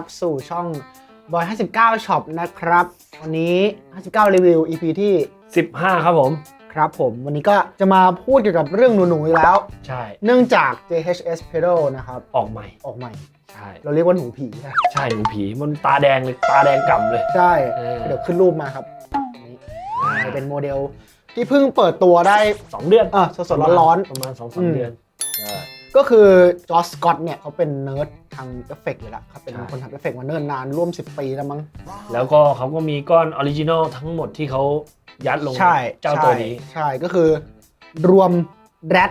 บยินดีต้อนรับสู่ช่องบอย59ช็อปนะครับ วันนี้ 59 รีวิว EP ที่ 15 ครับผม ครับผม วันนี้ก็จะมาพูดเกี่ยวกับเรื่องหนูๆอีกแล้ว ใช่ เนื่องจาก JHS Pedal นะครับ ออกใหม่ ออกใหม่ ใช่ เราเรียกว่าหนูผีนะใช่หนูผี มันตาแดงเลย ตาแดงก่ำเลย ใช่เออเดี๋ยวขึ้นรูปมาครับนี่เป็นโมเดลที่เพิ่งเปิดตัวได้สองเดือน เออสดๆร้อนประมาณสองอืสามมเดือนใช่ๆ ก็คือจอร์สกอตเนี่ยเขาเป็นเนิร์ดทางเอฟเฟกต์อยู่แล้วเขาเป็นใช่คนทำเอฟเฟกต์มาเนิ่นนานร่วม 10 ปีแล้วมั้ง แล้วก็เขาก็มีก้อนออริจินอลทั้งหมดที่เขายัดลงใช่เจ้าตัวนี้ ใช่ใช่ก็คือรวมแรด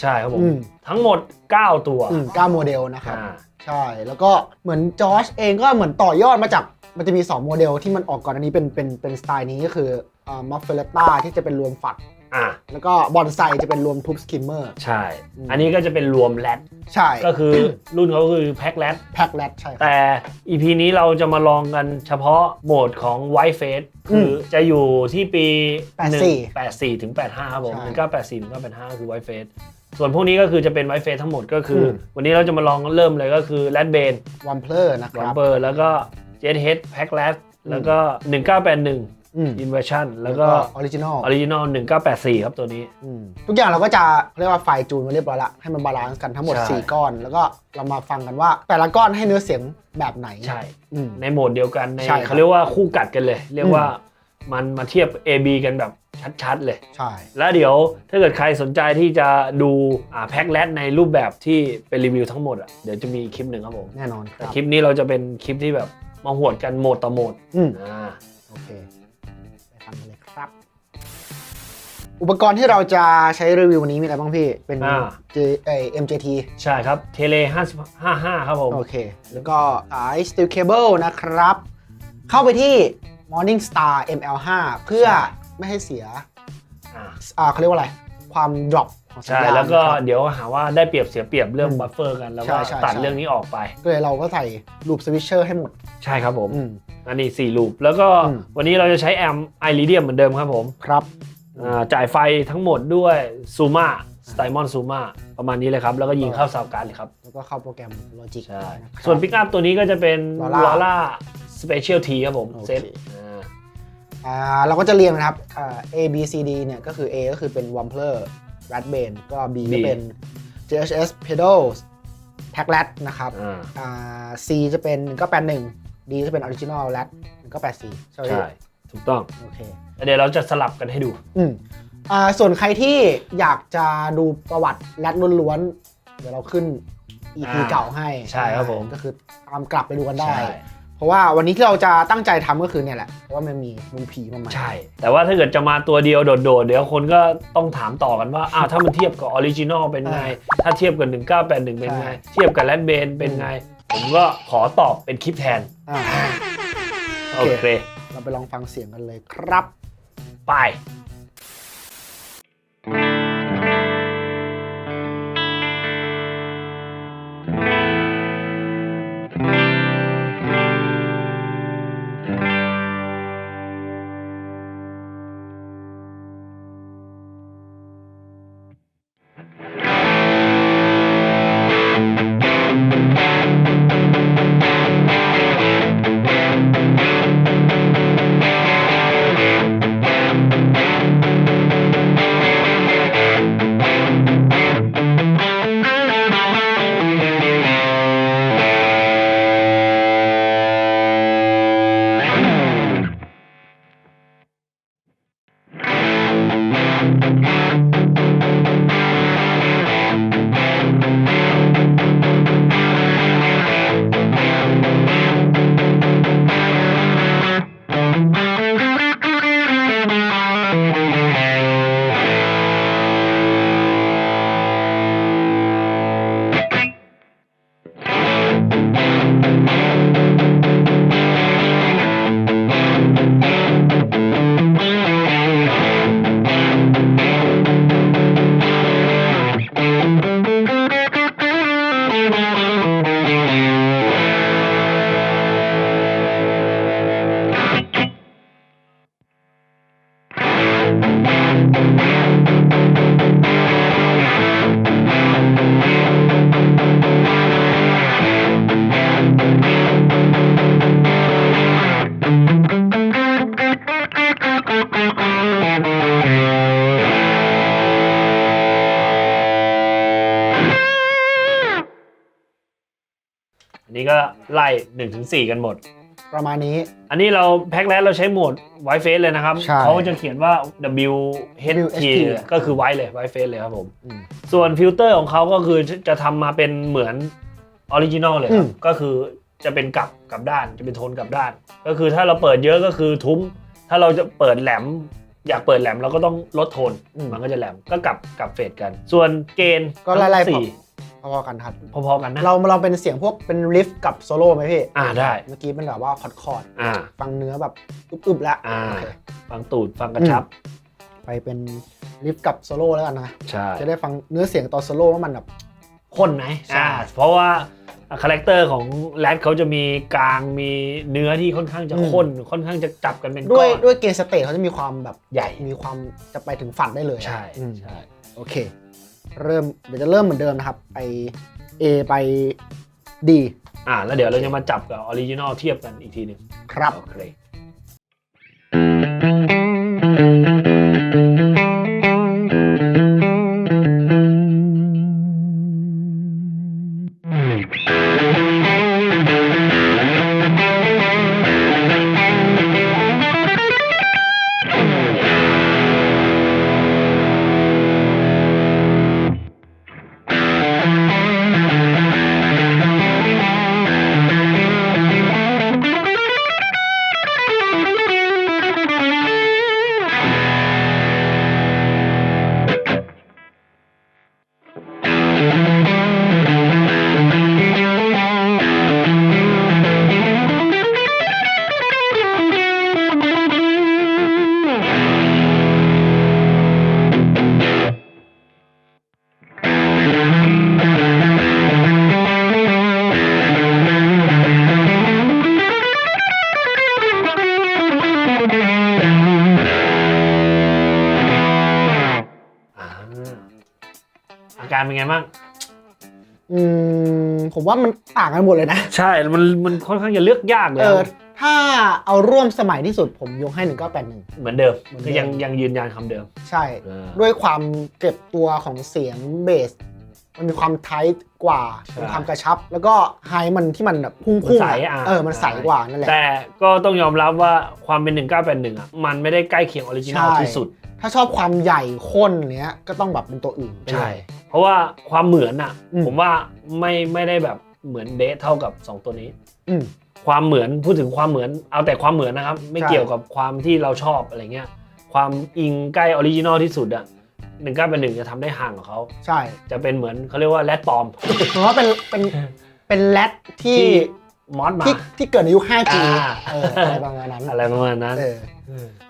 ใช่ครับผมอืมทั้งหมด 9 ตัวอืมเก้าโมเดลนะครับอ่าใช่แล้วก็เหมือนจอร์จเองก็เหมือนต่อยอดมาจากมันจะมี 2 โมเดลที่มันออกก่อนอันนี้เป็นเป็นเป็นสไตล์นี้ก็คืออ่ามัฟเฟลต้าที่จะเป็นรวมฝัด อะแล้วก็บอนไซจะเป็นรวมทุบสกิมเมอร์ ใช่อืมอันนี้ก็จะเป็นรวมแรดใช่ ก็คือรุ่นเขาคือแพ็คแรดแพ็คแรดใช่ครับ แต่ EP นี้เราจะมาลองกันเฉพาะโหมดของ White Face คืออจะอยู่ที่ปี84 84ถึง85ครับผมใช่ 1984ถึง1985คือ White Face ส่วนพวกนี้ก็คือจะเป็น White Face ทั้งหมดก็คืออมวันนี้เราจะมาลองเริ่มเลยก็คือ Red Bane วัมเพลอร์นะค r u รั m บ b e r แล้วก็ Jet Head Pack Rat แล้วก็ 1981 อืม Inversion แล้วก็ออริจินอล Original 1984ครับตัวนี้ทุกอย่างเราก็จะเรียกว่าไฟล์จูนมาเรียบร้อยละให้มันบาลานซ์กันทั้งหมดใช่4ก้อน แล้วก็เรามาฟังกันว่า แต่ละก้อนให้เนื้อเสียงแบบไหนใช่อืมในโหมดเดียวกันในใช่ครับเขาเรียกว่าคู่กัดกันเลย เรียกว่ามันมาเทียบ A/B กันแบบชัดๆเลย ใช่ แล้วเดี๋ยวถ้าเกิดใครสนใจที่จะดูอ่าแพ็คแรดในรูปแบบที่เป็นรีวิวทั้งหมดอะเดี๋ยวจะมีคลิปหนึ่งครับผมแน่นอนคแต่รับคลิปนี้เราจะเป็นคลิปที่แบบมาหวดกันโหมดต่อโหมดอืมอ่าโอเค อุปกรณ์ที่เราจะใช้รีวิววันนี้มีอะไรบ้างพี่ เป็น อ่า J เอ่อ MJT ใช่ครับเทเล55ครับผม โอเค แล้วก็สาย Steel Cable นะครับ เข้าไปที่ Morning Star ML5 เพื่อไม่ให้เสียอ่า อ่าเขาเรียกว่าอะไร ความ drop ของสัญใช่ ญาณแล้วก็นะครับ เดี๋ยวหาว่าได้เปรียบเสียเปรียบเรื่องอืมบัฟเฟอร์กัน แล้วใช่ก็ใช่ตัดใช่ เรื่องนี้ออกไป ก็เลยเราก็ใส่ loop switcher ให้หมด ใช่ครับผม อืม อันนี้4ลูปแล้วก็อืม วันนี้เราจะใช้แอมไอริเดียมเหมือนเดิมครับผม ครับ อ่าจ่ายไฟทั้งหมดด้วยซูมาสไตมอนซูมาประมาณนี้เลยครับ แล้วก็ยิงเข้าซาวการ์ดเลยครับ แล้วก็เข้าโปรแกรม Logic ใช่นะครับส่วนปิกอัพตัวนี้ก็จะเป็น Lala ลอล่าสเปเชียลทีครับผมโอเค เซตอ่าอ่าเราก็จะเรียงนะครับอ่า A B C D เนี่ยก็คือ A ก็คือเป็น Wampler Rat Bane ก็ B ก็เป็น JHS Pedals p a c k l a t นะครับอ่าอ่า C จะเป็นก็แปดหนึ่ง D จะเป็น Original Rat ก็แปดสี่ใช่ไหมใช่ถูกต้อง โอเคแล้ว เดี๋ยวเราจะสลับกันให้ดู อืมอ่าส่วนใครที่อยากจะดูประวัติแรดล้วนๆ เดี๋ยวเราขึ้น EP อ่าเก่าให้ใช่ครับผม ก็คือตามกลับไปดูกันได้ใช่เพราะว่าวันนี้ที่เราจะตั้งใจทำก็คือเนี่ยแหละเพราะว่ามันมีมุมผีมาใหม่ ใช่ แต่ว่าถ้าเกิดจะมาตัวเดียวโดดๆ เดี๋ยวคนก็ต้องถามต่อกันว่า อ้าว ถ้ามันเทียบกับออริจินอลเป็นไง ถ้าเทียบกับ 1981 เป็นไงเทียบกับแรดเบนเป็นไง ผมก็ขอตอบเป็นคลิปแทน อ่าโอเค เราไปลองฟังเสียงกันเลยครับ ไนนี้ก็ไล่1-4ถึง4กันหมด ประมาณนี้ อันนี้เราแพ็คแรกเราใช้โหมดไวเฟสเลยนะครับ ใช่เขาจะเขียนว่า W H T WHT ก็คือไวเลยไวเฟสเลยครับผมอืมส่วนฟิลเตอร์ของเขาก็คือจะทำมาเป็นเหมือนออริจินอลเลยคอืรับม ก็คือจะเป็นกลับกลับด้านจะเป็นโทนกลับด้าน ก็คือถ้าเราเปิดเยอะก็คือทุ้ม ถ้าเราจะเปิดแหลม อยากเปิดแหลมเราก็ต้องลดโทนอืม มันก็จะแหลมก็กลับกลับเฟดกัน ส่วนเกณฑ์ก็ไล่ๆทั้งสี่ พอๆกันครับพอๆกันนะ เราเราเป็นเสียงพวกเป็นริฟกับโซโล่ไหมพี่อ่าได้ เมื่อกี้เป็นแบบว่าคอร์ดคอร์ดอ่า ฟังเนื้อแบบอึบๆแล้วอ่า โอเคฟังตูดฟังกระชับ ไปเป็นริฟกับโซโล่แล้วกันนะ ใช่จะได้ฟังเนื้อเสียงตอนโซโล่ว่ามันแบบ ข้นไหมใช่ อ่าเพราะว่าคาแรคเตอร์ของแรดเขาจะมีกลางมีเนื้อที่ค่อนข้างจะข้น ค่อนข้างจะจับกันเป็นด้ก้วยอนด้วยเกณฑ์สเตทเขาจะมีความแบบใหญ่ มีความจะไปถึงฝันได้เลยใช่อืมใช่ โอเค เริ่มเดี๋ยวจะเริ่มเหมือนเดิมนะครับ ไป A ไป D อ่าแล้วเดี๋ยวเราจะมาจับกับออริจินอลเทียบกันอีกทีหนึ่งครับ โอเค การเป็นไงบ้าง อืมผมว่ามันต่างกันหมดเลยนะ ใช่ มันมันค่อนข้างจะเลือกยากเลยเออ ถ้าเอาร่วมสมัยที่สุดผมยกให้ 1981 เหมือนเดิมเหมือนเดิมก็ยังยังยืนยันคำเดิม ใช่ เออ ด้วยความเก็บตัวของเสียงเบส มันมีความไทต์กว่าใช่ มีความกระชับ แล้วก็ไฮมันที่มันแบบพุ่งมันพุ่งใสอะเออมันใสกว่านั่นแหละ แต่ก็ต้องยอมรับว่าความเป็น 1981อะมันไม่ได้ใกล้เคียงออริจินอลใช่ ที่สุด ถ้าชอบความใหญ่ข้นเนี้ยก็ต้องแบบเป็นตัวอื่นไปเลยเพราะว่าความเหมือนอะ อืม ผมว่าไม่ไม่ได้แบบเหมือนเดทเท่ากับ 2 ตัวนี้ อืม ความเหมือนพูดถึงความเหมือนเอาแต่ความเหมือนนะครับ ไม่ใช่ เกี่ยวกับความที่เราชอบอะไรเงี้ยความอิงใกล้ออริจินอลที่สุดอะ หนึ่งเก้าเป็นหนึ่งจะทำได้ห่างกับเขา ใช่จะเป็นเหมือนเขาเรียกว่าแรดปลอมผมว่าเป็นเป็นเป็นแรดที่ที่มอสมา ที่ที่เกิดในยุค 5G อ่า เอออะไรประมาณนั้นอะไรประมาณนั้นเออ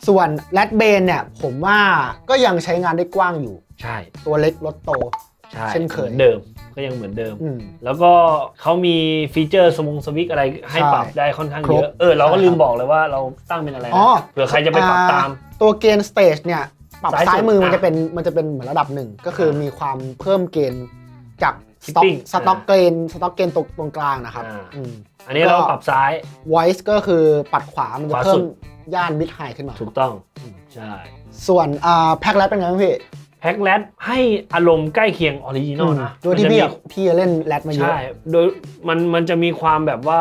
ส่วนแรดเบนเนี่ยผมว่าก็ยังใช้งานได้กว้างอยู่ ใช่ตัวเล็กรถโต ใช่เช่นเคย หมือเดิมก็ยังเหมือนเดิม อืม แล้วก็เขามีฟีเจอร์สมงสวิกอะไรให้ใช่ปรับได้ค่อนข้างครเยบอะเออ เราก็ใช่ลืมครับบอกเลยว่าเราตั้งเป็นอะไรนะอ๋อ เผื่อใครจะไปปรับตามอ่ตัวเกณฑ์สเตจเนี่ย ปรับซ้ายสุดซ้ายมือมันอะจะเป็นมันจะเป็นเหมือนระดับหนึ่งก็คือมีความเพิ่มเกณฑ์จากสต็อก Shipping สต็อกเกณฑ์สต็อกเกณฑ์ตรงตรงกลางนะครับอ่า อืม อันนี้ก็เราปรับซ้าย voice ก็คือปัดขวา มันจะขวาเพิ่สุมดย่านบิทไฮขึ้นมา ถูกต้อง อืม ใช่ ส่วนอ่าแพ็คแรดเป็นไงบ้างพี่แพ็กแรดให้อารมณ์ใกล้เคียงออริจินอลนะโดยที่มันจะพี่มีแบบพี่เล่นแรดมาเยอะ ใช่ โดยมันมันจะมีความแบบว่า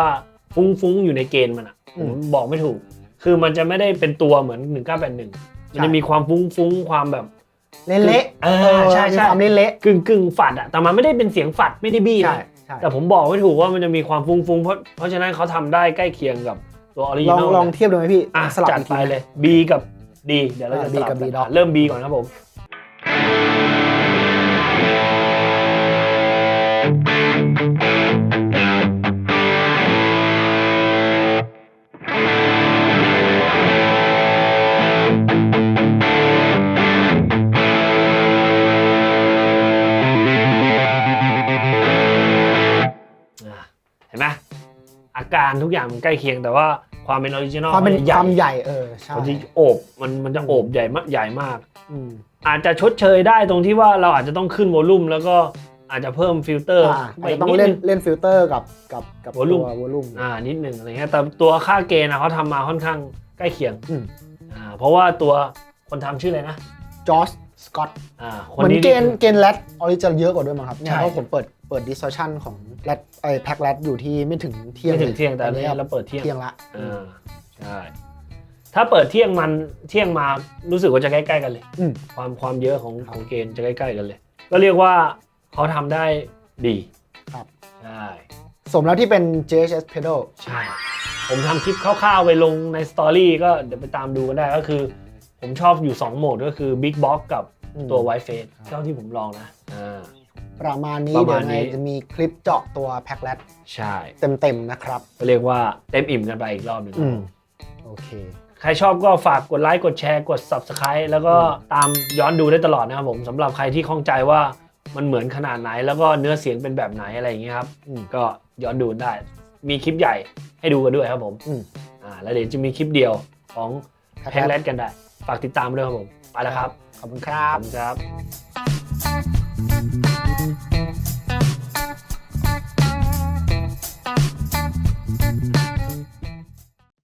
ฟุ้งๆ อยู่ในเกณฑ์มันอะอืผมมบอกไม่ถูก คือมันจะไม่ได้เป็นตัวเหมือน 1981 มันจะมีความฟุ้งๆความแบบเละๆเออใช่ใช่มีความเละกึ่งกึ่งๆฝัดอะแต่มันไม่ได้เป็นเสียงฝัดไม่ได้บี้ๆใช่นะใช่แต่ผมบอกไม่ถูกว่ามันจะมีความฟุ้งๆเพราะเพราะฉะนั้นเขาทำได้ใกล้เคียงกับตัวออริจิลองนอลลองเทียบดูไหมพี่อะสลับจัดอีกไปทีเลย B กับ D เดี๋ยวเราจะอ่าส B ลับกับ B กันดอกเริ่ม B ก่อนครับผม การทุกอย่างมันใกล้เคียงแต่ว่าความเป็นออริจินอลความเป็นใหคญ่วามใหญ่เออใช่มันจะโอบมันมันจะโอบใหญ่มากใหญ่มากอืมอาจจะชดเชยได้ตรงที่ว่าเราอาจจะต้องขึ้นโวลูมแล้วก็อาจจะเพิ่มฟิลเตอร์อ่าไปอาจอีจะกต้องนิดเล่นึนงเล่นฟิลเตอร์กับกับกับ Volume ตัววอลุ่มอ่านิดหนึ่งอะไรเงี้ยแต่ตัวค่าเกณฑ์นะเขาทำมาค่อนข้างใกล้เคียงอืมอ่าเพราะว่าตัวคนทำชื่ออะไรนะจอร์จ สกอตอ่าคเหมือนนี้เกณฑ์เกณฑ์แรดออริจะเยอะกว่าด้วยมั้งครับเนี่ยใช่เพราะผมเปิดเปิด distortion ของแรดไอแพ็กแรดอยู่ที่ไม่ถึงเที่ยงไม่ถึงเที่ยงแต่อัอันนี้เราเปิดเที่ยงเที่ยงละอ่าใช่ถ้าเปิดเที่ยงมันเที่ยงมารู้สึกว่าจะใกล้ๆกันเลยอืมความความเยอะของของเกณฑ์จะใกล้ๆกันเลย ก็เรียกว่าเขาทำได้ดีครับใช่สมแล้วที่เป็น JHS pedal ใช่ ผมทำคลิปคร่าวๆไปลงในสตอรี่ก็เดี๋ยวไปตามดูกันได้ก็คือ ผมชอบอยู่ 2 โหมดก็คือ Big Box กับอืมตัว White Face ครับเท่าที่ผมลองนะอ่า ประมาณนี้ประเดี๋มายวณไงนี้จะมีคลิปเจาะตัวแพ็กแรดใช่เต็มๆนะครับ ก็เรียกว่าเต็มอิ่มกันไปอีกรอบหนึ่งอืมโอเค ใครชอบก็ฝากกดไลค์กดแชร์กด Subscribe แล้วก็ตามย้อนดูได้ตลอดนะครับผมสำหรับใครที่ข้องใจว่ามันเหมือนขนาดไหน แล้วก็เนื้อเสียงเป็นแบบไหนอะไรอย่างเงี้ยครับอืมก็ย้อนดูได้ มีคลิปใหญ่ให้ดูกันด้วยครับผมอืม อ่าแล้วเดี๋ยวจะมีคลิปเดียวของครับแพงแรดกันได้ ฝากติดตามด้วยครับผม ไปแล้วครับ ขอบคุณครับ ขอบคุณครับ